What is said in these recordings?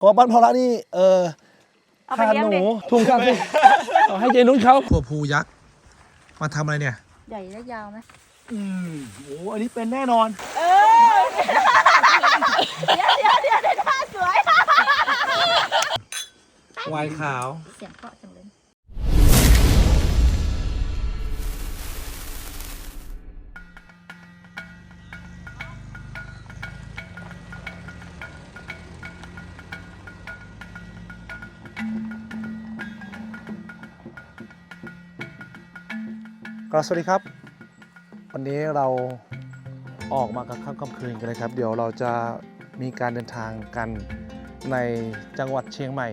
เพราะว่าบ้านพอละนี่เออเอาไปเลี้ยงหดินูทุ่งข้าวสิเอาให้เจนุ้นเขาตัวภูยักษ์มาทำอะไรเนี่ย ใหญ่และยาวไหมอืมโอ้อันนี้เป็นแน่นอน เออเดี๋ยวเดี๋ยวเดี๋ยวเดี๋ยวท่าสวย วายขาว เสียงเพราะจังเลย ก็สวัสดีครับ วันนี้เราออกมากับค่ำค่ำคืนกันนะครับ เดี๋ยวเราจะมีการเดินทางกันในจังหวัดเชียงใหม่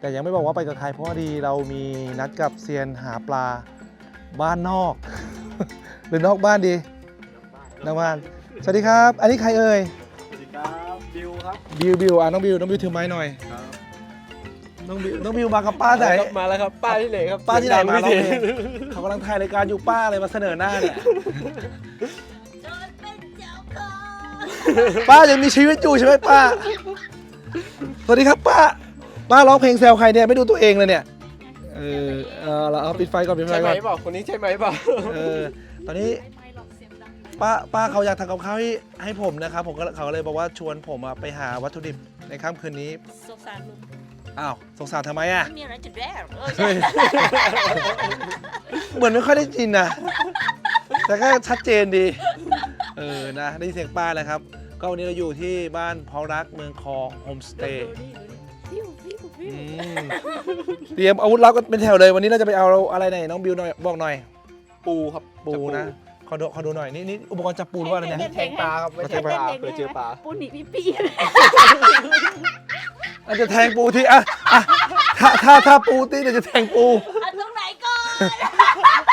แต่ยังไม่บอกว่าไปกับใครเพราะว่าดีเรามีนัดกับเซียนหาปลาบ้านนอก หรือนอกบ้านดีนอกบ้านสวัสดีครับ อันนี้ใครเอ่ยสวัสดีครับบิวครับบิวบิวอะน้องบิวน้องบิวถือไม้หน่อยครับ น้องบิวน้องบิวมากับป้าไหนมาแล้วครับป้าที่ไหนครับป้าที่ไหนมาร้องเสียงเพลดังเขากำลังถ่ายรายการอยู่ป้าอะไรมาเสนอหน้าเนี่ยจนเป็นเจ้าของป้ายังมีชีวิตอยู่ใช่ไหมป้า สวัสดีครับป้า ป้าร้องเพลงแซวใครเนี่ยไม่ดูตัวเองเลยเนี่ย เออเออเราเอาปิดไฟก่อนปิดไฟใช่ไหมก่อนเปล่าคนนี้ใช่ไหมเปล่าเออ ตอนนี้ป้าป้าเขาอยากทำกับข้าวให้ให้ผมนะครับ ผมก็เขาเลยบอกว่าชวนผมอะไปหาวัตถุดิบในค่ำคืนนี้ สงสารลุง อ้าวสงสารทำไมอะ ไม่มีอะไรจะแดกเออเฮ้ย เหมือนไม่ค่อยได้ยินนะ แต่ก็ชัดเจนดี เออ นะ ได้ยินเสียงป้าแล้วครับ ก็วันนี้เราอยู่ที่บ้านพอรักเมืองคองโฮมสเตย์ฟิวฟิวฟิอืวมเตรียมอาวุธลับกันเป็นแถวเลย วันนี้เราจะไปเอาอะไรไหนน้องบิวหน่อยบอกหน่อย ปูครับปูนะ ขอดูขอดูหน่อย นี่นี่อุปกรณ์จับปูหรือว่าอะไรเนี่ย แทงปลาครับไม่แทใช่งปปลาลาเผื่อเจอปลาปูหนีพี่ปี อันจะแทงปูที่อะอะถ้าถ้าถ้าปูตีเดี๋ยวจะแทงปูอันตรงไหนก่อน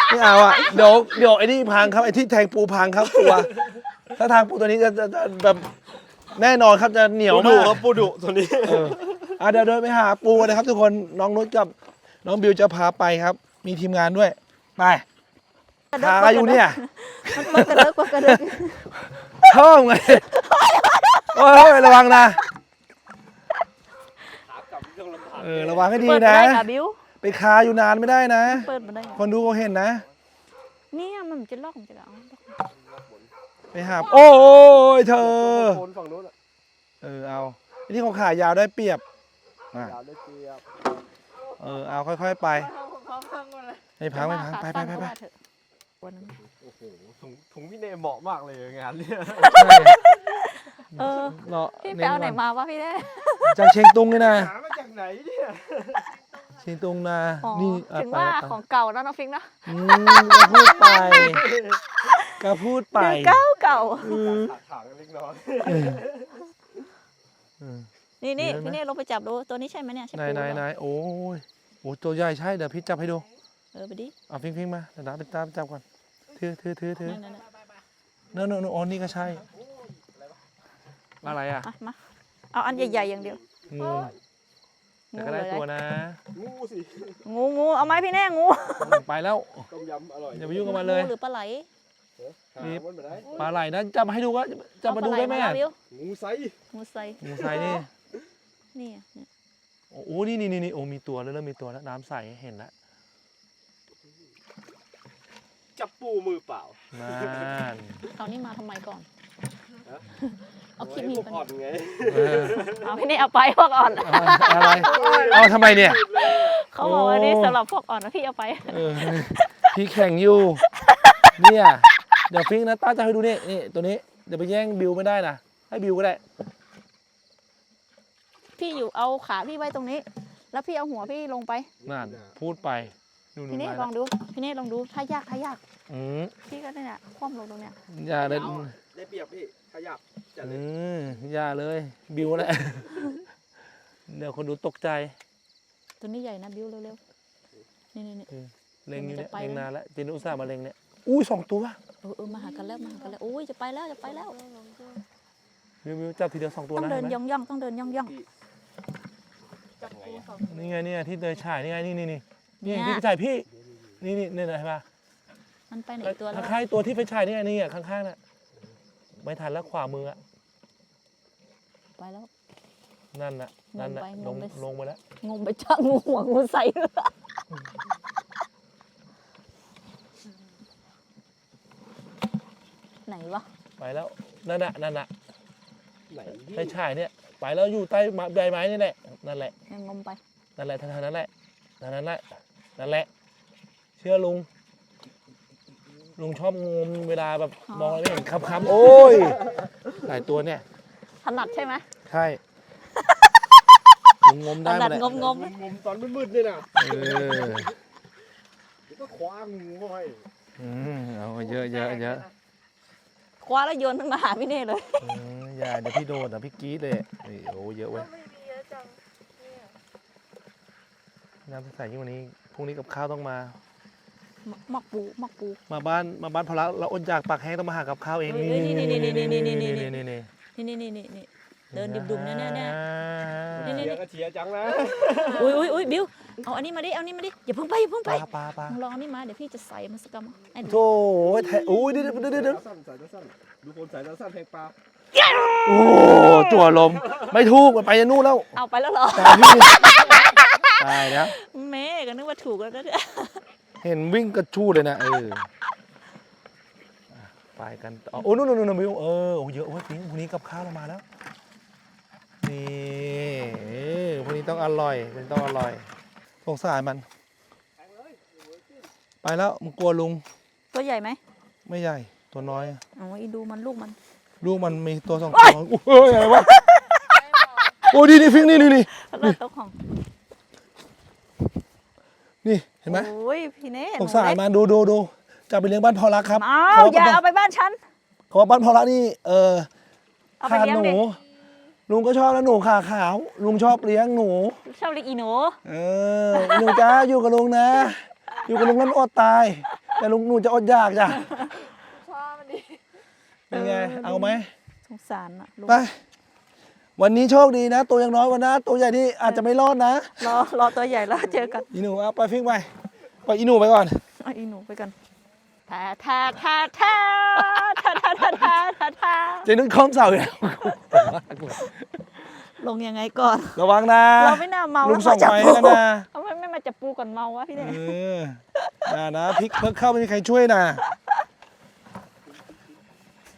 ไม่เอาอะเดี๋ยวเดี๋ยวไอ้นี่พังครับไอ้ที่แทงปูพังครับตัวถ้าทางปูตัวนี้จะจะจะแบบแน่นอนครับจะเหนียวปูดุมากครับปูดุตัวนี้ เอออะเดี๋ยวเดินไปหาปูนะครับ ทุกคนน้องนุชกับน้องบิวจะพาไปครับ มีทีมงานด้วยไปหาอยู่เนี่ย มันกระเดิกกระเดิกเท่าไงโอ้ยระวังนะ เออระวังให้ดีเปิดนะ ได้ค่ะบิวไปคาอยู่นานไม่ได้นะ เปิดมาได้คนดูเขาเห็นนะ เนี่ยมันจะลอกมันจะเอาไปหาโอ้ยเธอคนฝั่งนู้นอะเออเอาอันนี้เขาขายาวได้เปรียบอะยาวได้เปรียบเออเอาค่อยๆไปไม่พังไม่พังไปไปไปไปวันนั้นโอ้โหถุงถุงพี่เนยเหมาะมากเลยงานเนี่ยใช่ เออ เนาะพี่ไปเอาไหนมาวะพี่แน่จากเชียงตุงนี่นะหามาจากไหนเนี่ยเชียงตุงนะอ๋อนี่อะถึงไปว่าไปของเก่าแล้วน้องฟิงนะอืมก็พูดไปก็พูดไปเก่าเก่าอืมขาดขาดกันเล็กน้อยเออเออ นี่นี่เดี๋ยวนะ พี่เน่ลงไปจับดูตัวนี้ใช่ไหมเนี่ยใช่นายปูนายเหรอนายโอ้ยโอ้ตัวใหญ่ใช่เดี๋ยวพี่จับให้ดู เออไปดิเอาฟิงฟิงมาเดี๋ยวน้าไปตามจับก่อนถือถือถือถือนั่นนั่นเนื้อเนื้อเนื้ออ๋อนี่ก็ใช่อะไรอะอะมาเอาอันใหญ่ๆอย่างเดียวงูแต่ก็ได้เลยตัวนะงูสิงูงูเอาไหมพี่แน่งูไปแล้ว ต้มยำอร่อยอย่าไปยุ่งกับมันเลย งูหรือปลาไหลหามันมาได้ปลาไหลนะจับมาให้ดูว่าจับมาดูได้ไหมเอปลาอะแล้ววิวงูไซงูใส่งูใสนี่ นี่อะเนี่ยโอ้โหนี่นี่นี่นี่โอ้มีตัวแล้วเริ่มมีตัวแล้วน้ำใสเห็นแล้วจับปูมือเปล่านั่นเอานี่มาทำไมก่อนฮะ เอาคลิปไว้นี้พวกไปอ่อนไงเออเอาพี่เน่เอาไปพวกอ่อน เอาอะไรเอาทำไมเนี่ย เขาบอกว่านี่โอ้สำหรับพวกอ่อนนะพี่เอาไป เออพี่แข่งอยู่ เนี่ย เดี๋ยวฟิงนะต้าจะให้ดูนี่นี่ตัวนี้เดี๋ยวไปแย่งบิวไม่ได้นะให้บิวก็ได้ พี่อยู่เอาขาพี่ไว้ตรงนี้ แล้วพี่เอาหัวพี่ลงไป นั่นพูดไปดูพี่เน่ไปลองดู พี่เน่ลองดูถ้ายากถ้ายาก อืมพี่ก็เนี่ยคว่ำลงตรงเนี้ยอย่าเลยได้เปรียบพี่ ขยับจัดเลอืยมอย่าเลย บิวแหละเดี๋ยวคนดูตกใจตัวนี้ใหญ่นะบิ้วเร็วๆ นี่นี่นี่ เล็งอยู่เนี่ยมันจะไปเล็งแล้วนานแล้วเจนอุตส่าห์มาเล็งเนี่ยอุ้ยสองตัวเออเออมาหากันแล้วมาหากันแล้วโอ้ยจะไปแล้วจะไปแล้ว บิวบิวจับทีเดียวสองตัวต้องนะเดินเห็นไหมย่องย่องๆต้องเดินย่องย่องนี่ไงเนี่ยที่เดินฉายนี่ไงนี่นี่นี่นี่เนี่ย ที่ไฟฉายพี่นี่นี่นี่เห็นปะมันไปไหนตัวแล้วข้างๆตัวที่ไฟฉายนี่ไงนี่อะข้างๆน่ะ ไม่ทันแล้วขวามืออะไปแล้ว นั่นน่ะนั่นน่ะงลมงไป ลงไปแล้ว งมไปจ้างูหัวงูใส่เรือไหนวะ ไปแล้วนั่นน่ะนั่นน่ะไหนพี่ใช่ใช่เนี่ย ไปแล้วอยู่ใต้ไม้ใบไม้นี่แหละนั่นแหละยังงมไป นั่นแหละทางนั้นแหละทางนั้นแหละนั่นแหละ เชื่อลุง ลุงชอบงมเวลาแบบมองอะไรไม่เห็นคำคำๆโอ้ยหลายตัวเนี่ยถนัดใช่ไหมใช่ลุงงมถได้หนัมดดแหละงมงมงมตอนมืดๆนี่นะเออเดี๋ยวก็คว้างูไว้อืมเอาเยอะเยอะเยอะคว้าแล้วโยนขึ้นมาหาพี่เน่เลยเอออย่าเดี๋ยวพี่โดนอะพี่กรี๊ดเลยเอ้ยโอ้เยอะเว้ยไม่มีเยอะจังเนี่ยน้ำใสยิ่งกว่านี้พรุ่งนี้กับข้าวต้องมา หมักปูหมักปู มาบ้านมาบ้านพอละเราอดอยากปากแห้งต้องมาหากับข้าวเองเฮ้ยนี่นี่นี่นี่นี่นี่นี่นี่นี่นี่นี่นี่นี่นี่เดินดุมๆเนี่ยเนี่ยเนี่ยนี่เชียร์ก็เชียร์จังนะอุ้ยอุ้ยอุ้ยบิวเอาอันนี้มาดิเอาอันนี้มาดิอย่าเพิ่งไปอย่าเพิ่งปไปลาปลาปลามึงลองอันนี้มาเดี๋ยวพี่จะใส่มันสกกรรมไอ้โถ่แท้โอ้ยเดี๋ยวเดี๋ยวเดี๋ยวเดี๋ยวสายตาสั้นสายตาสั้นดูคนสายตาสั้นแทงปลาโอ้ตัวลมไม่ถูกมันไปยันนู่นแล้วเอาไปแล้วเหรอตายพี่ตายแล้วแม่ก็นึกว่าถูกแล้วนะเนี่ย เห็นวิ่งกระชูดเลยนะเอออะไปกันต่อโอ้นู่นนู่นนู่นมิวเออโอ้เยอะเว้ยพิงพรุ่งนี้กับข้าวเรามาแล้ว นี่เออพรุ่งนี้ต้องอร่อยพรุ่งนี้ต้องอร่อยสงสารมัน ไปแล้วมึงกลัวลุง ตัวใหญ่ไหม ไม่ใหญ่ ตัวน้อยโอ้ยดูมันลูกมัน ลูกมันมีตัวสองตัวโอ้ยอะไรวะ โอ้ยนี่นี่ฟิงนี่นี่นี่แล้วก็โต๊ะของนี่ เห็นไหมโอ้ยพี่เน่สงสารมันดูดูดูจะไปเลี้ยงบ้านพอรักครับอ้าวอย่าเอาไปบ้านฉันเขาบอกบ้านพอรักนี่เออเอาไปขาดเลี้ยงหนูเด็กลุงก็ชอบแล้วหนูขาขาว ลุงชอบเลี้ยงหนู ชอบเลี้ยงอีหนูเออหนูจ้าอยู่กับลุงนะ อยู่กับลุงแล้วอดตาย แต่ลุงหนูจะอดอยากจ้ะเป็นไงเอาไหมสงสารอะลูกไป วันนี้โชคดีนะ ตัวยังน้อยวันนะตัวใหญ่ที่อาจจะไม่รอดนะ รอรอตัวใหญ่แล้วเจอกันอีหนูเอาไปฟิ้งไปปล่อยอีหนูไปก่อนเอาอีหนูไปกันท่าท่าท่าท่าท่าท่าท่าท่าท่าท่าเจนึกคล้อมเสาอยู่แล้วลงยังไงก่อน ระวังนะเราไม่น่าเมาลุแล้งวส่องจับไฟปูแล้วนะเอาไม่ไม่มาจับปูก่อนเมาวะพี่เอเน่อนะนะพลิกเพิ่งเข้าไม่มีใครช่วยนะ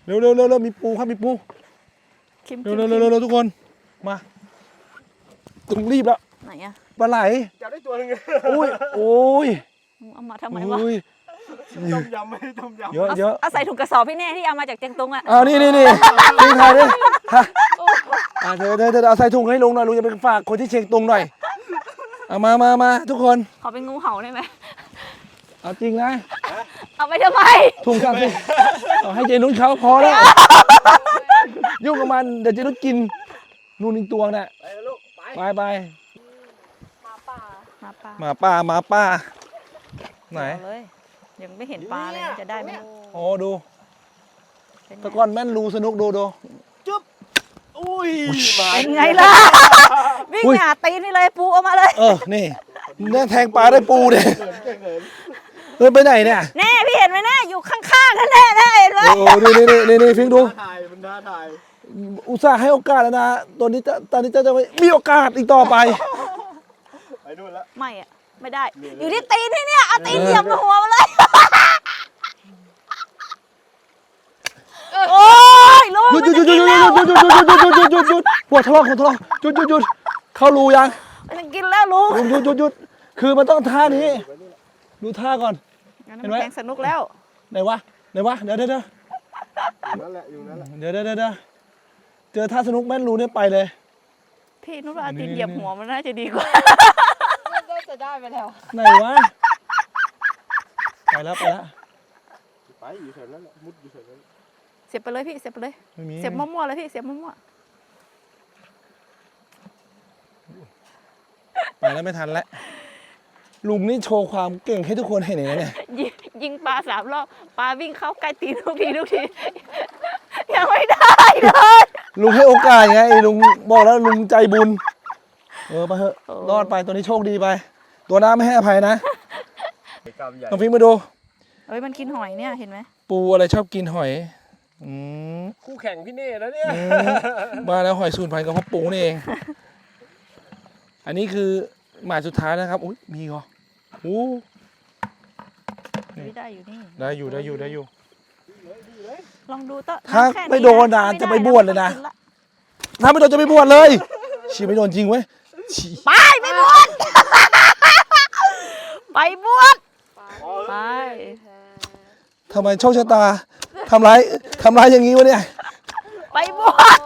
เร็วเร็วเร็วเร็วมีปูครับมีปู คิมเร็วเร็วเร็วเร็วเร็วทุกคนมาต้องรีบแล้วไหนอะปลาไหลจับได้ตัวหนึงโอ้ยโอ้ยเอามาทำไมวะโอ้ยต้มยำไม่ได้ต้มยำเยอะเยอะเอาใส่ถุงกระสอบพี่เน่ที่เอามาจากเจียงตุงอะอ้าวนี่นี่นี่ทิ้งถ่ายดิฮะอ่าเธอเธอเธอเอาใส่ถุงให้ลุงหน่อยลุงจะไปฝากคนที่เชียงตุงหน่อยเอามามามาทุกคนขอเป็นงูเห่าได้ไหมเอาจริงนะเอาไปทำไมถุงครับเอาให้เจนุชเขาพอแล้ว ยุ่งกับมันเดี๋ยวเจนุชกินนู่นอีกตัวน่ะไปแล้วลูกไปไปไปมาป่ามาป่าหมาป่าหมาป่าไหนเอาเลยยังไม่เห็นปลาเลยนะจะได้ไหมนะโอ้ดูเป็นไงตะก้อนแม่นรูสนุกดูดูอุ้ยมาเป็นไงล่ะ วิ่งอุ้ยหาตีนนี่เลยปูเอามาเลย เออนี่เนี่ยแทงปลาได้ปูเนี่ย เขินเก่งเขินเฮ้ยไปไหนเนี่ยแน่พี่เห็นไหมนะอยู่ข้างๆนั่นแน่แน่เห็นไหมโอ้นี่นี่นี่นี่ฟิงดูท้าทายมันท้าทายอุตส่าห์ให้โอกาสแล้วนะตัวนี้จะตอนนี้จะจะไม่มีโอกาสอีกต่อไป ไปนู่นละ ไม่อะไม่ได้ อยู่ที่ตีนนี่เนี่ยเอาตีนเหยียบหัวมาเลย โอ้ยลูกหยุดหยุดหยุดหยุดหยุดหยุดหยุดหยุดหยุดหยุดหยุดหยุดหยุดหยุดหยุดปวดท้องปวดท้องหยุดหยุดหยุดเข้ารูยังมันจะกินแล้วลูก หยุดหยุดหยุดหยุดคือมันต้องท่านี้ ดูท่าก่อน งั้นเห็มันนไหมแข่งสนุกแล้วไหนวะไหนวะเดี๋ยวเดี๋ยวเดี๋ยวอยู่นั่นแหละอยู่นั่นแหละเดี๋ยวเดี๋ยวเดี๋ยวเดี๋ยวเจอท่าสนุกแม่นรูเนี่ยไปเลย พี่นุชว่าเอาตีนเหยียบหัวมันน่าจะดีกว่าก็จะได้ไปแล้ว ไหนวะ ไปแล้วไปแล้วไปอยู่แถวนั้นแหละมุดอยู่แถวนั้นเสียบไปเลยพี่เสียบไปเลย ไม่มีเสียบมั่วๆเลยพี่เสียบมั่วไปแล้วไม่ทันแล้ว ลุงนี่โชว์ความเก่งให้ทุกคนเห็นอย่างนี้เนี่ยๆยิงยิงปลาสามรอบปลาวิ่งเข้าใกล้ตีนทุกทีทุกที ยังไม่ได้เลยลุงให้โอกาสไงไอ้ลุงบอกแล้วลุงใจบุญ เออไปเถอะรอดไปตัวนี้โชคดีไป ตัวน้าไม่ให้อภัยนะไอ้กรรมใหญ่น้องฟิงมาดู เอ้ยมันกินหอยเนี่ยเห็นไหมปูอะไรชอบกินหอยอืมคู่แข่งพี่เน่แล้วเนี่ย อืมมาแล้วหอยสูนพันธุ์กับพ่อปูนี่เอง อันนี้คือหมายสุดท้ายนะครับ อุ้ยมีเหรอ โอ้ไม่ได้อยู่นี่ได้อยู่ได้อยู่ได้อยู่ ลองดูเต้ถ้าแค่ไม่โดนนะม่จะไปด้บวชเลยนะราต้องกิถ้าไม่โดนจะไม่บวชเลยชีไม่โดนจริงเว้ยชีไปไปบวชไปบวชไปทำไมโชคชะตาทำร้ายทำร้ายอย่างนี้วะเนี่ย ไปบวช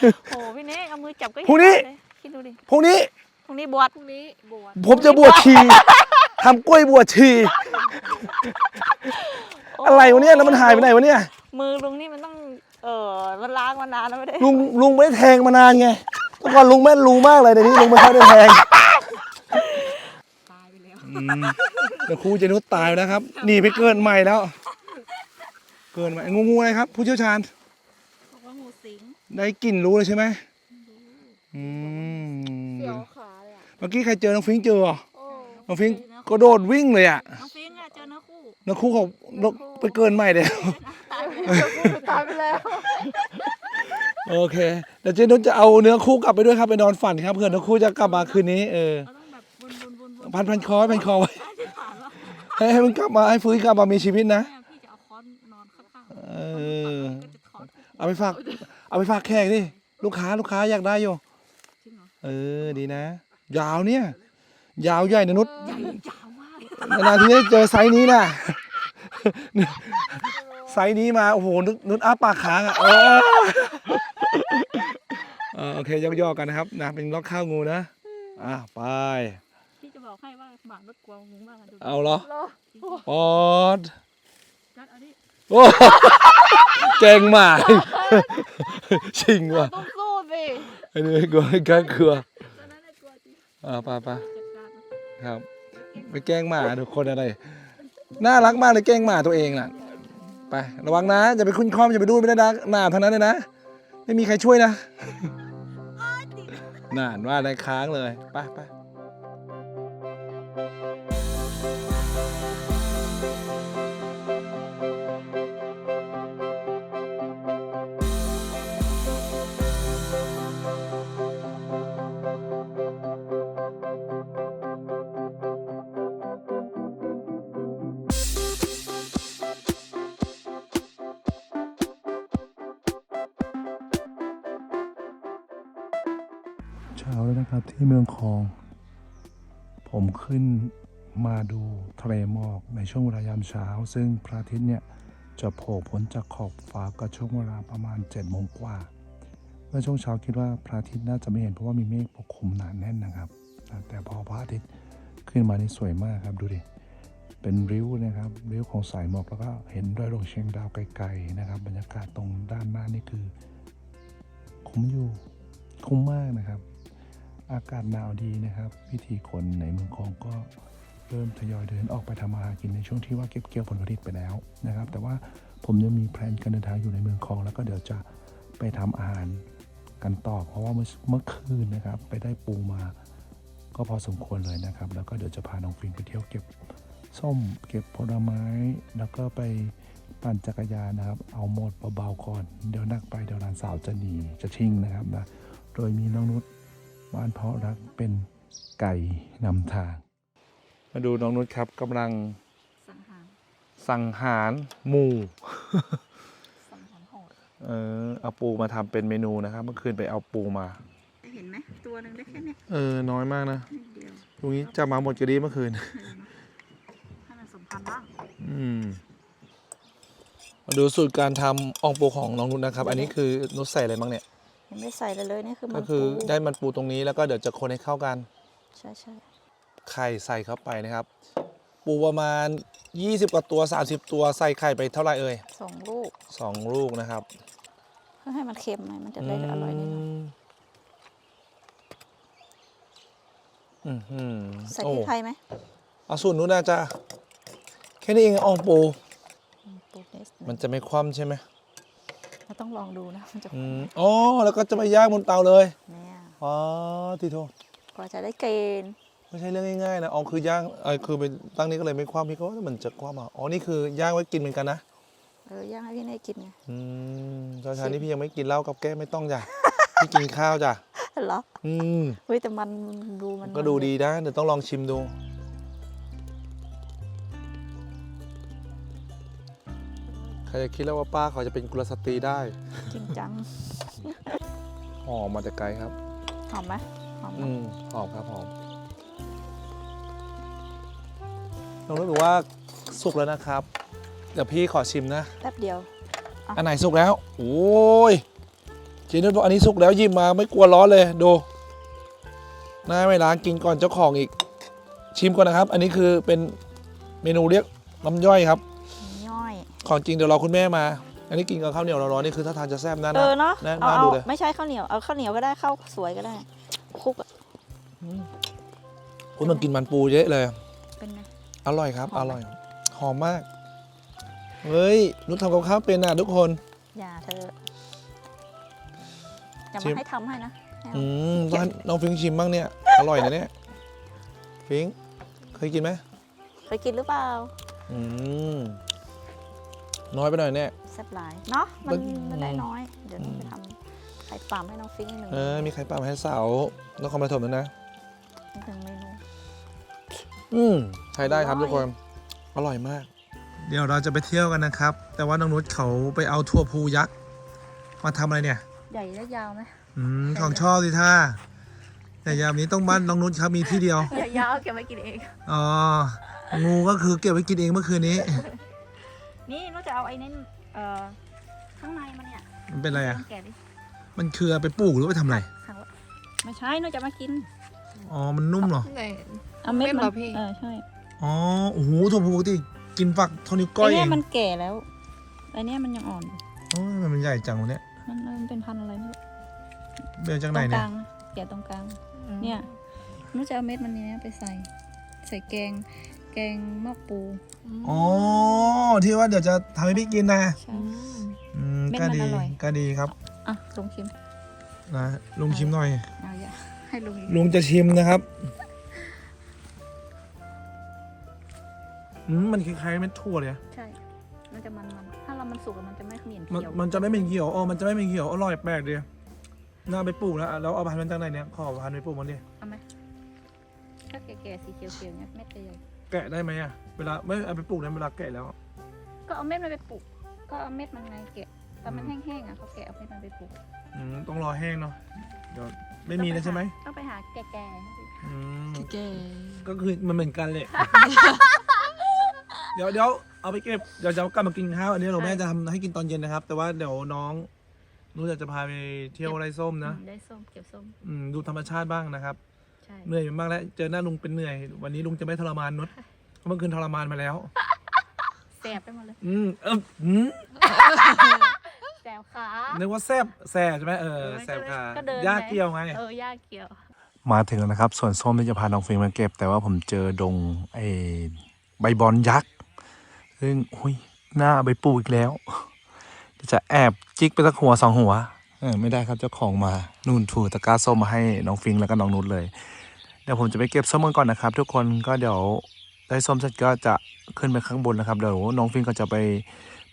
โอ้โหพี่เน่เอามือจับก็เห็พรุ่งนี้เลยคิดดูดิพรุ่งนี้พ รุ่งนี้บวชพรุ่งนี้บวชผมจะบวชชีทำกล้วยบวชชี อะไรวะเนี่ยแล้วมันหายไปไหนวะเนี่ย มือลุงนี่มันต้อง เออมันล้างมานานแล้วไม่ได้ลุงลุงไม่ได้แทงมานานไงเมื่อก่อนลุงแม่นรู้มากเลยเดี๋ยวนี้ลุงไม่ค่อยได้แทงตายไปแล้วอืมเดี๋ยวครูเจนุสตายแล้วครับหนีไปเกิดใหม่แล้ว เกินใหม่งูงูอะไรครับ ผู้เชี่ยวชาญ บอกว่างูสิง ได้กลิ่นรู้เลยใช่ไหมอืม มื่อกี้ใครเจอน้องฟิงค์เจอเหรอโอ้น้องฟิงค์ก็โดดวิ่งเลยอะน้องฟิงค์อะเจอเนื้อคู่น้องครูเขาไปเกินใหม่เดียวตายไปแล้วโอเคเดี๋ยวเจนุสจะเอาเนื้อคู่กลับไปด้วยครับไปนอนฝันครับเผื่อเนื้อคู่จะกลับมาคืนนี้เออเราต้องแบบวนวนวนวนพันพันคอพันคอไว้ที่ผ่านว่าให้ให้มันกลับมาให้ฟื้นกลับมามีชีวิตนะแม่พี่จะเอาค้อนนอนข้างๆเออก็จะถอดเอาไปฝากเอาไปฝากแขกดิลูกค้าลูกค้าอยากได้อยู่จริงเหรอเออดีนะ ยาวเนี่ย ยาวใหญ่นะนุชใหญ่ยาวมากนานๆทีนี้เจอไซส์นี้นะไซส์นี้มาโอ้โหนุชนุชอ้าปากค้างอะเออเออโอเคย่อๆกันนะครับนะเป็นล็อกข้าวงูนะอะไปพี่จะบอกให้ว่าหมารถกลัวงูมากอะดูเอาเหรอรอปอดจัดเอาดิโอ้เก่งมากชิงว่ะต้องสู้สิอันนี้กลัวกล้ากลัวตอนนั้นน่ะ กลัวจริงอ่าไปไปจัดการมันครับ ไปแกล้งหมาทุกคนอะไร น่ารักมากเลยแกล้งหมาตัวเองน่ะ ไประวังนะอย่าไปคุ้นคอมอย่าไปดูไม่ได้นะหนาเท่านั้นเลยนะ ไม่มีใครช่วยนะนานว่าได้ค้างเลย ไปไป นะครับที่เมืองคอง ผมขึ้นมาดูทะเลหมอกในช่วงเวลายามเช้า ซึ่งพระอาทิตย์เนี่ยจะโผล่พ้นจากขอบฟ้าก็ช่วงเวลาประมาณ7จ็ดโมงกว่า เมื่อช่วงเช้าคิดว่าพระอาทิตย์น่าจะไม่เห็นเพราะว่ามีเมฆปกคลุมหนาแน่นนะครับ แต่พอพระอาทิตย์ขึ้นมานี่สวยมากครับดูดิเป็นริ้วนะครับริ้วของสายหมอกแล้วก็เห็นดอยลงเชียงดาวไกลๆนะครับ บรรยากาศตรงด้านหน้านี่คือ คุ้มอยู่คุ้มมากนะครับ อากาศหนาวดีนะครับ วิธีคนในเมืองคองก็เริ่มทยอยเดินออกไปทำมาหากินในช่วงที่ว่าเก็บเกี่ยวผลผลิตไปแล้วนะครับ แต่ว่าผมยังมีแพลนการเดินทางอยู่ในเมืองคอง แล้วก็เดี๋ยวจะไปทำอาหารกันต่อ เพราะว่าเมื่อคืนนะครับ ไปได้ปูมาก็พอสมควรเลยนะครับ แล้วก็เดี๋ยวจะพาน้องฟิลไปเที่ยวเก็บส้มเก็บผลไม้ แล้วก็ไปปั่นจักรยานนะครับ เอาหมดเบาๆก่อน เดี๋ยวนักไปเดี๋ยวหลานสาวจะหนีจะชิ่งนะครับนะ โดยมีน้องนุช บ้านเพาะรักเป็นไก่นำทาง มาดูน้องนุชครับกำลังสังหารสังหารหมูสังหารโหดเออเอาปูมาทำเป็นเมนูนะครับ เมื่อคืนไปเอาปูมา เห็นไหมตัวหนึ่งได้แค่เนี้ยเออ น้อยมากนะนิดเดียวตรงนี้จะมาหมดกระดีเมื่อคืน ให้มันสมพันธ์บ้างอืมมาดูสูตรการทำอองปูของน้องนุชนะครับ อันนี้คือนุชใส่อะไรบ้างเนี่ย ยังไม่ใส่เลยเลยนี่คือมัก็นคือปูได้มันปูตรงนี้แล้วก็เดี๋ยวจะคนให้เข้ากัน ใช่ใช่ไข่ใส่เข้าไปนะครับ ปูประมาณ 20 กว่าตัว 30 ตัวใส่ไข่ไปเท่าไหร่เอ่ยสองลูกสองลูกนะครับเพื่อให้มันเค็มหน่อยมันจะได้อร่อยนิดหน่อยอืมอืมใส่โอ้พริกไทยไหมเอาสูตรนู้นนะจ๊ะแค่นี้เองอองปูอืมปูเนสมันจะไม่คว่ำใช่ไหม เราต้องลองดูนะมันจะอืมอ๋อแล้วก็จะไปย่างบนเตาเลยเนี่ยอ๋อทีโทกว่าจะได้เกณฑ์ไม่ใช่เรื่องง่ายๆนะอ๋อคือย่างเออคือไปตั้งนี้ก็เลยไม่คว่ำพี่ก็ว่ามันจะคว่ำอะอ๋อนี่คือย่างไว้กินเหมือนกันนะเออย่างให้พี่เนยกินไง อืมเช้าๆนี้พี่ยังไม่กินเหล้ากับแก้ไม่ต้องจ้ะ พี่กินข้าวจ้ะเหรออืม เฮ้ยแต่มันดูมันก็ดูดีนะเดี๋ยวต้องลองชิมดู ครจะคิดแล้วว่าป้าเขาจะเป็นกุลสตรีได้ จริงจัง หอมมาแต่ไกลครับ หอมไหมหอมไหมอืมหอมครับหอมน้องรู้สึกว่าสุกแล้วนะครับ เดี๋ยวพี่ขอชิมนะ แป๊บเดียว อันไหนสุกแล้ว โอ้ยเจนุสบอกอันนี้สุกแล้วหยิบมาไม่กลัวร้อนเลยดูหน้าไม่ล้างกินก่อนเจ้าของอีก ชิมก่อนนะครับ อันนี้คือเป็นเมนูเรียกน้ำย่อยครับย่อย ของจริงเดี๋ยวรอคุณแม่มา อันนี้กินกับข้าวเหนียวร้อนๆนี่คือถ้าทานจะแซ่บนะเอนะอเนาะน่าเอาน่าเอาดูเลยไม่ใช่ข้าวเหนียวเอาข้าวเหนียวก็ได้ข้าวสวยก็ได้คลุกอะคุณต้องกินมันปูเยอะเลย เป็นไง อร่อยครับ หออมไหมร่อย หอมมาก เฮ้ย นุชทำกับข้าวเป็นน่ะทุกคน อย่าเธออย่าชิมามให้ทำให้นะไม่เอาอืมต้องให้น้องฟิงชิมบ้างเนี่ย อร่อยนะเนี่ย ฟิง เคยกินไหมเคยกินหรือเปล่า อืม น้อยไปหน่อยเนี่ย แซ่บหลายเนาะมันอืมมันได้น้อย เดี๋ยวต้องไปทำไข่ปลามให้น้องฟิงอีกหนึ่งเออมีใครป่ามาให้สาวนครปฐมด้วยนะอีกหนึ่งเมนูอืมใช้ได้ครับอร่อยทุกคนอร่อยมาก เดี๋ยวเราจะไปเที่ยวกันนะครับ แต่ว่าน้องนุชเขาไปเอาทั่วพูยักษ์มาทำอะไรเนี่ย ใหญ่และยาวไหมอืมของชอบสิท่าแต่ยามนี้ต้องบ้านน้องนุชครับมีที่เดียว ใหญ่ยาวเก็บไว้กินเอง อ๋อ งูก็คือเก็บไว้กินเองเมื่อคืนนี้ นี่นุชจะเอาไอ้นี่เอ่อข้างในมันเนี่ยมันเป็นอะไรอะลงแกะดิมันคือเอาไปปลูกหรือไปทำอะไรข้างละไม่ใช่นุชจะมากิน อ๋อ มันนุ่มเหรอ ไหน เอาเม็ดเม็ดมัเหรอพี่ เออใช่อ๋อ โอ้โหถั่วพูปกติกินฝักเท่านิ้วก้ไอ้อยเอเนี่ยงมันแก่แล้วไอ้เนี่ยมันยังอ่อนอยู่โอ้ยมันใหญ่จังวะเนี่ยมันมันเป็นพันธุ์อะไรไม่รู้เดินจากตไหนรงกเนี่ย ลางนะแกะตรงกลาง เนี่ยนุชจะเอาเม็ดมันนี้ไปใส่ ใส่แกง แกงหมอกปูอ๋อที่ว่าเดี๋ยวจะทำให้พี่กินนะใช่ อืมเม็ดก็มันดีอร่อย ก็ดีครับอะลองชิมนะลุงชิมหน่อย เอาอย่าให้ลุงอีกลุงจะชิมนะครับอืมมันคล้ายๆเม็ดถั่วเลยอะใช่ มันจะมันมันถ้าเรามันสุกแล้วมันจะไม่เหม็นมันเขียวมันจะไม่เป็นเขียวอ๋อมันจะไม่เป็นเขียวอร่อยแปลกดีน่าไปปลูกนะอะแล้วเอาพันธุ์มันจากไหนเนี่ยขอพันธุ์ไปปลูกมันดิเอาไหมถ้าแก่ๆสีเขียวๆเนี่ยเม็ดจะใหญ่ แกะได้ไหมอะเวลาไม่เอาไปปลูกนะเวลาแกะแล้ว ก็เอาเม็ดมันไปปลูก ก็เอาเม็ดมันไงแกะแต่มันอืมแห้งๆอะเขาแกะเอาเม็ดมันไปปลูกอืมต้องรอแห้งเนาะเดี๋ยวไม่มีแล้วใช่ไหมต้องไปหาแก่ๆอืมแกก็คือมันเหมือนกันเลยเดี๋ยวเดี๋ยวเอาไปเก็บเดี๋ยวจะกลับมากินข้าวอันนี้เราแม่จะทำให้กินตอนเย็นนะครับ แต่ว่าเดี๋ยวน้องนู้นจะพาไปเที่ยวไร่ส้มนะได้ส้มเก็บส้ม อืมดูธรรมชาติบ้างนะครับใช่ เหนื่อยมากแล้ว เจอหน้าลุงเป็นเหนื่อย วันนี้ลุงจะไม่ทรมานนุชเพราะเมื่อคืนทรมานมาแล้ว แสบไปหมดเลยอืมเอออืมแสบขา นึกว่าแซบแซบใช่ไหมเออแซบค่ะก็เดินย่าไงเกี่ยวไง เออย่าเกี่ยว มาถึงแล้วนะครับ ส่วนส้มที่จะพาน้องฟิงมาเก็บ แต่ว่าผมเจอดงไอ้ใบบอลยักษ์ ซึ่งอุ้ยหน้าเอาไปปลูกอีกแล้ว จะแอบจิกไปสักหัวสองหัวเออไม่ได้ครับเจ้าของมา นู่นถูตะกร้าส้มมาให้น้องฟิงแล้วก็น้องนุชเลย เดี๋ยวผมจะไปเก็บส้มกันก่อนนะครับ ทุกคนก็เดี๋ยวได้ส้มเสร็จก็จะขึ้นไปข้างบนนะครับเดี๋ยวน้องฟิงก็จะไป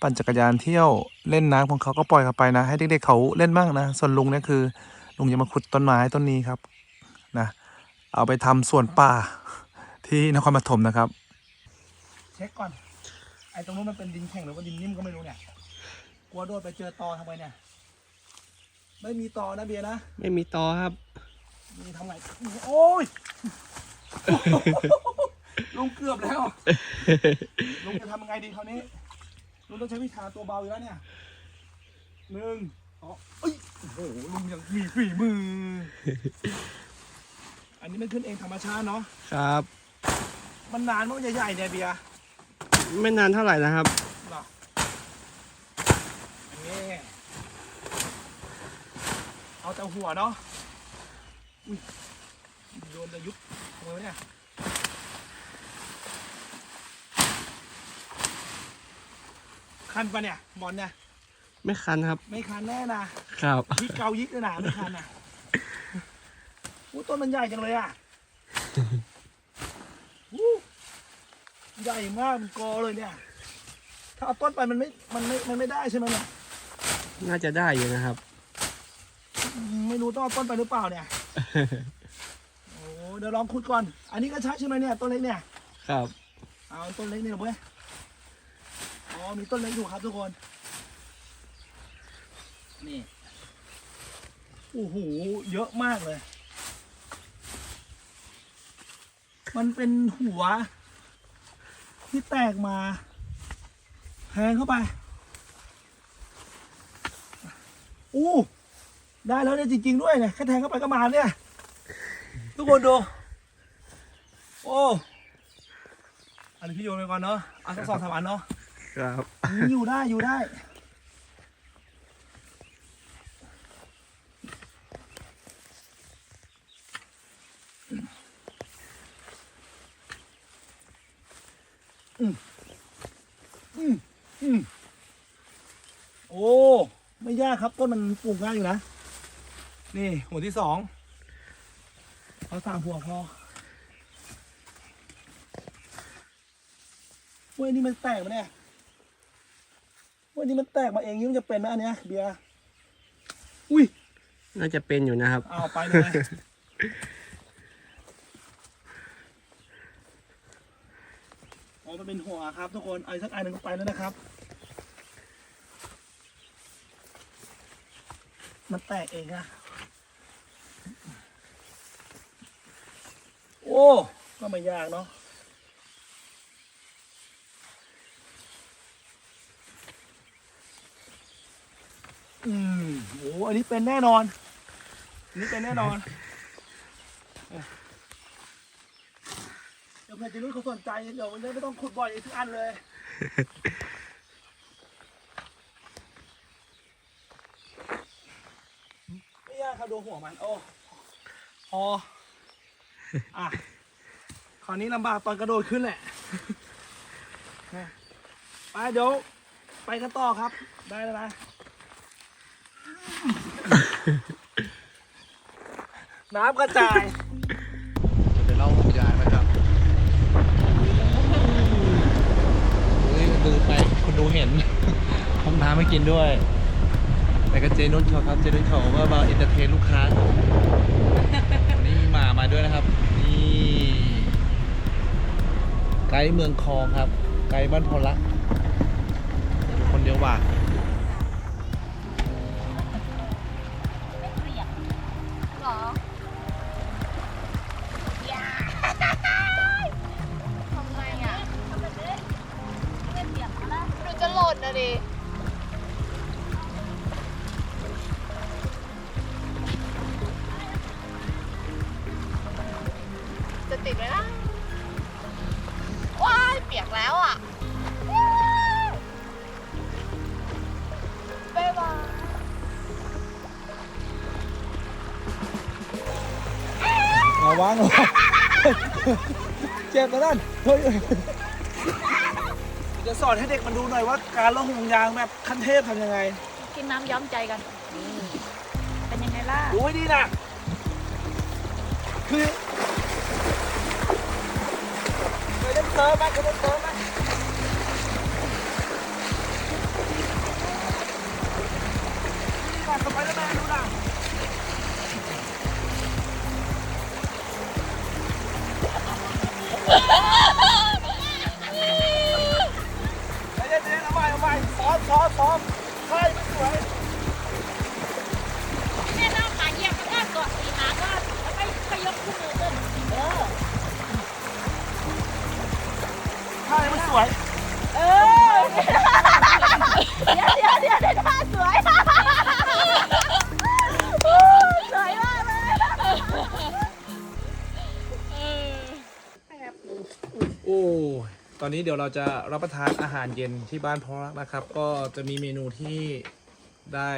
ปั่นจักรยานเที่ยวเล่นน้ำของเขาก็ปล่อยเขาไปนะ ให้เด็กๆเขาเล่นบ้างนะ ส่วนลุงเนี่ยคือ ลุงจะมาขุดต้นไม้ต้นนี้ครับนะ เอาไปทำสวนป่าที่นครปฐมนะครับ เช็คก่อน ไอ้ตรงนู้นมันเป็นดินแข็งหรือว่าดินนิ่มก็ไม่รู้เนี่ยกลัวโดดไปเจอตอทำไมเนี่ย ไม่มีตอนะเบียร์นะ ไม่มีตอครับ ลุงทำไงโอ้ยลุงเกือบแล้วลุงจะทำยังไงดีคราวนี้ลุงต้องใช้วิชาตัวเบาอยู่แล้วเนี่ยหนึ่งสองเอ้ยโอ้โหลุงยังมีฝีมือ อันนี้มันขึ้นเองธรรมชาติเนาะครับ มันนานมากใหญ่ๆเนี่ยเบียร์ไม่นานเท่าไหร่นะครับเหรออันนี้เอาแต่หัวเนาะอุ้ย โดนจะยุบทำไมวะเนี่ยคันปะเนี่ยบอลเนี่ยไม่คันครับ ไม่คันแน่นะครับพี่เกายิกเลยนะไม่คันอะอู้ต้นมันใหญ่จังเลยอะอู้ใหญ่มากมันกอเลยเนี่ย ถ้าเอาต้นไปมันไม่ มันไม่ มันไม่ได้ใช่ไหมเนี่ย น่าจะได้อยู่นะครับอืมไม่รู้ต้องเอาต้นไปหรือเปล่าเนี่ย โอ้เดี๋ยวลองขุดก่อน อันนี้ก็ใช่ใช่ไหมเนี่ยต้นเล็กเนี่ย ครับ เอาต้นเล็กเนี่ยเว้ย อ๋อ มีต้นเล็กอยู่ครับทุกคน นี่ โอ้โห เยอะมากเลย มันเป็นหัว ที่แตกมาแทงเข้าไป อู้ ได้แล้วเนี่ยจริง ๆ ด้วยเนี่ยแค่แทงเข้าไปก็มาเนี่ย ทุกคนดู โอ้อันนี้พี่โยนไปก่อนเนาะเอาสักสองสามอันเนาะครับอืมอยู่ได้อยู่ได้ อืมอืมอืมโอ้ ไม่ยากครับต้นมันปลูกง่ายอยู่นะ นี่หัวที่สองเอาสามหัวพอเว้ยนี่มันแตกมาเนี่ยวันนี้มันแตกมาเองยิ่งจะเป็นไหมอันเนี้ยเบียร์อุ้ยน่าจะเป็นอยู่นะครับ เอาไปเลย เอามาเป็นหัวครับทุกคนเอาอีกสักอันหนึ่งก็ไปแล้วนะครับ มันแตกเองอะ โอ้ ก็ไม่ยากเนาะอืมโอ้อันนี้เป็นแน่นอน อันนี้เป็นแน่นอนเอ้ยเดี๋ยวเพื่อนจะรู้เขาสนใจ เดี๋ยววันนี้ไม่ต้องขุดบ่อยอีกทุกอันเลย ไม่ยากครับดูหัวมัน โอ้พอ อะคราวนี้ลำบากตอนกระโดดขึ้นแหละไปเดี๋ยวไปกันต่อครับ ได้แล้วนะ น้ำกระจาย เดี๋ยวเราห่วงยางนะครับเฮ้ยดูไปคุณดูเห็น ห้องน้ำไม่กินด้วย แต่ก็เจนุชเขาครับ เจนุชเขาก็มาเอนเตอร์เทนลูกค้าครับวันนี้มีหมามา ด้วยนะครับ นี่ไกด์เมืองคลองครับ ไกด์บ้านพลักคนเดียวว่า ระวังระวังเจ็บนะนั่นเฮ้ยจะสอนให้เด็กมันดูหน่อยว่าการละห่วงยางแบบขั้นเทพทำยังไง กินน้ำย้อมใจกัน เป็นยังไงล่ะดูให้ดีนะคือเคยเล่นเซิร์ฟไหมเคยเล่นเซิร์ฟไหม สวย เออ เดี๋ยวเดี๋ยวเดี๋ยวได้ท่าสวยสวยมากเลยโอ้ตอนนี้เดี๋ยวเราจะรับประทานอาหารเย็นที่บ้านพ่อรักนะครับ ก็จะมีเมนูที่ได้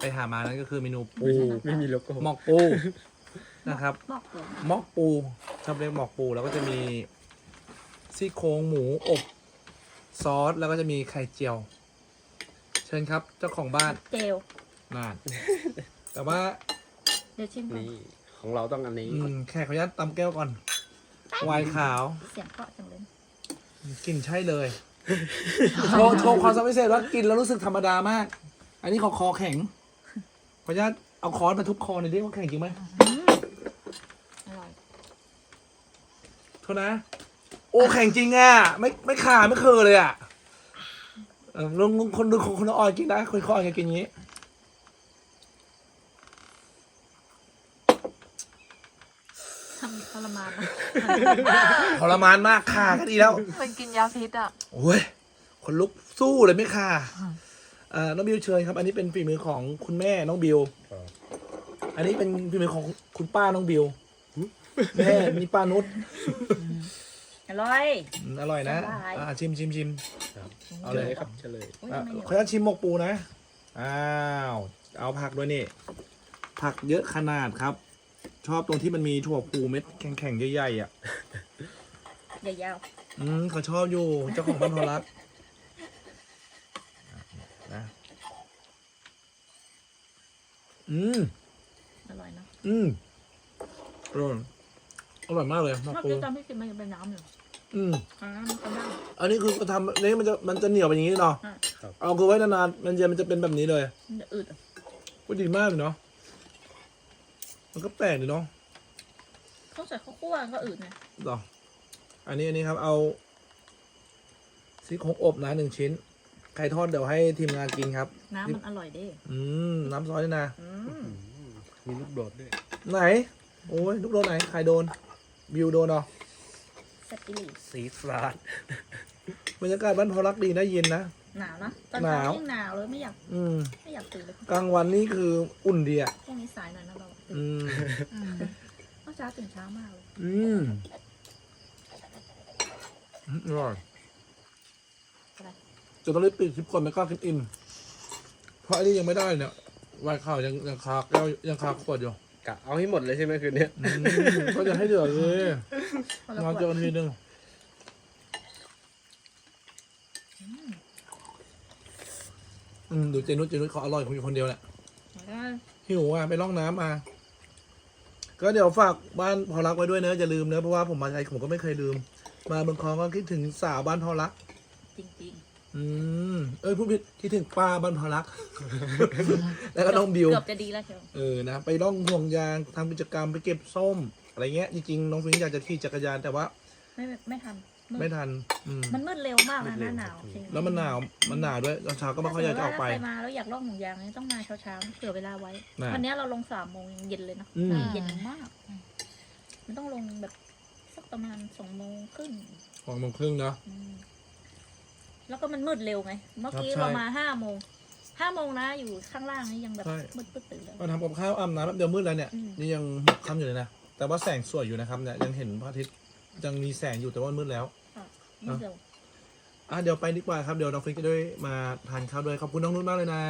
ไปหามานั่นก็คือเมนูปูไม่มีโลโก้หมอกปูนะครับหมอกปูชอบเรียกหมอกปูแล้วก็จะมี ซี่โครงหมูอบซอสแล้วก็จะมีไข่เจียว เชิญครับเจ้าของบ้านเจลนาน แต่ว่าเดี๋ยวชิมก่อนนี่ของเราต้องอันนี้อืมแขกขออนุญาตตำแก้วก่อนไวน์ขาวเสียงเพราะจังเลยกลิ่นใช่เลยโชว์โชว์ความสามารถพิเศษว่ากินแล้วรู้สึกธรรมดามาก อันนี้ขอคอแข็งขออนุญาตเอาค้อนมาทุบคอหน่อยดิว่าแข็งจริงไหมอร่อย โทษนะ โอ้แข็งจริงอะไม่ไม่ขาดไม่เคยเลยอะเออลองคนดูคนคนออยกินได้คนคออยกินอย่างนี้ ทำทรมานนะ ทรมานมากขาก็ดีแล้ว มันกินยาพิษอะ โอ้ย คนลุกสู้เลยไม่ค่ะอ่าน้องบิวเชิญครับ อันนี้เป็นฝีมือของคุณแม่น้องบิวอันนี้เป็นฝีมือของคุณป้าน้องบิว แม่มีป้านุช อร่อย อืมอร่อยนะ สบาย อ่าชิมชิมชิม ครับเอาเลย ครับเฉลยอุ๊ยอะทำไมเหนียวขออนุญาตชิมหมกปูนะ อ้าว เอาผักด้วยนี่ ผักเยอะขนาดครับ ชอบตรงที่มันมีถั่วปูเม็ดแข็งๆใหญ่ๆอะอย่ายาวอืมเขาชอบอยู่ เจ้าของบ้านพอรักนะ อืม อร่อยเนาะอืมอร่อยอ ร่อยมากเลยหมกเมื่อปูกี้ตอนพี่กินมันยังเป็นน้ำอยู่อืม อ่ามันก็ได้ อันนี้คือทำอันนี้มันจะมันจะเหนียวเป็นอย่างนี้เนาะ อะเอาคือไว้นานๆมันจะมันจะเป็นแบบนี้เลยมันจะอืดอะก็ดีมากเลยเนาะ มันก็แปลกดีเนาะเขาใส่ข้าวคั่วก็อืดไงหรออันนี้อันนี้ครับ เอาซี่โครงอบนะหนึ่งชิ้น ไข่ทอดเดี๋ยวให้ทีมงานกินครับ น้ำมันอร่อยเด้อืม น้ำซอสนี่นะ อืมมีลูกโดดด้วย ไหน โอ้ยลูกโดนไหนใครโดน บิวโดนเหรอแซ่บอีหลีสีสาดบรรยากาศบ้านพอรักดีนะเย็นนะ หนาวนะตอนหเช้านาว ยิ่งหนาวเลยไม่อยากอืมไม่อยากตื่นเลยกลางวันนี่คืออุ่นดีอะพรุ่งนี้สายหน่อยนะเราตื่นอืมเมื่อเช้าตื่นเช้ามากเลยอืมอืมอร่อยจะต้องรีบปิดคลิปก่อนไม่กล้ากินอิ่มเพราะอันนี้ยังไม่ได้เนี่ยวายข้าวยังยังคาแก้วยังคาขวดอยู่ กะเอาให้หมดเลยใช่ไหมคืนเนี้ยอืมก็จะให้เดือดเลยคนละมาขวเจอดกันทีนึงอืมดูเจนุสเจนุสเขาอร่อยคนอยู่คนเดียวแหละ แล้วก็หิวอะไปล่องน้ำมา ก็เดี๋ยวฝากบ้านพอรักไว้ด้วยเนอะอย่าลืมเนอะเพราะว่าผมมาไทยผมก็ไม่เคยลืม มาเมืองคลองก็คิดถึงสาวบ้านพอรัก จริง อืม เอ้ยพูดผิดคิดถึงป้าบ้านพอรักแล้วๆก็น้องบิว เกือบจะดีแล้วเชียวเออนะไปล่องห่วงยางทำกิจกรรมไปเก็บส้ม อะไรเงี้ย จริงๆ น้องฟิงค์อยากจะขี่จักรยานแต่ว่า ไม่ไม่ทันมืดไม่ทัน อืม มันมืดเร็วมากนะหน้าหนาวจริงแล้วมันหนาว มันหนาวด้วยตอนเช้าก็ไม่ค่อยอยากจะออกไป ถ้าใครมาแล้วอยากล่องหมูยางนี่ต้องมาเช้าๆเผื่อเวลาไว้ น่ะวันนี้เราลงสามโมงยังเย็นเลยเนาะอืม เย็นมาก มันต้องลงแบบสักประมาณสองโมงครึ่งสองโมงครึ่งเนาะ อืม แล้วก็มันมืดเร็วไง เมื่อกี้ครับใช่เรามาห้าโมงห้าโมงนะอยู่ข้างล่างนี่ยังแบบใช่ มืดปื๊ดตื่นแล้วมาทำกับข้าวอาบน้ำแป๊บเดียวมืดแล้วเนี่ย อืม นี่ยังค่ำอยู่เลยนะ แต่ว่าแสงสวยอยู่นะครับเนี่ยยังเห็นพระอาทิตย์ยังมีแสงอยู่แต่ว่ามืดแล้ว มืดเร็วอะเดี๋ยวไปดีกว่าครับเดี๋ยวน้องฟิงค์จะได้มาทานข้าวด้วยขอบคุณน้องนุ่นมากเลยนะ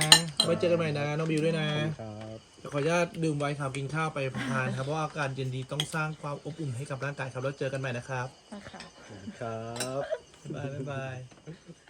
ไว้เจอกันใหม่นะน้องบิวด้วยนะครับ เดี๋ยวขออนุญาตดื่มไวน์ครับกินข้าวไปทานครับเพราะว่าอากาศเย็นดีต้องสร้างความอบอุ่นให้กับร่างกายครับแล้วเจอกันใหม่นะครับนะคะครับ บ๊ายบายบ๊ายบาย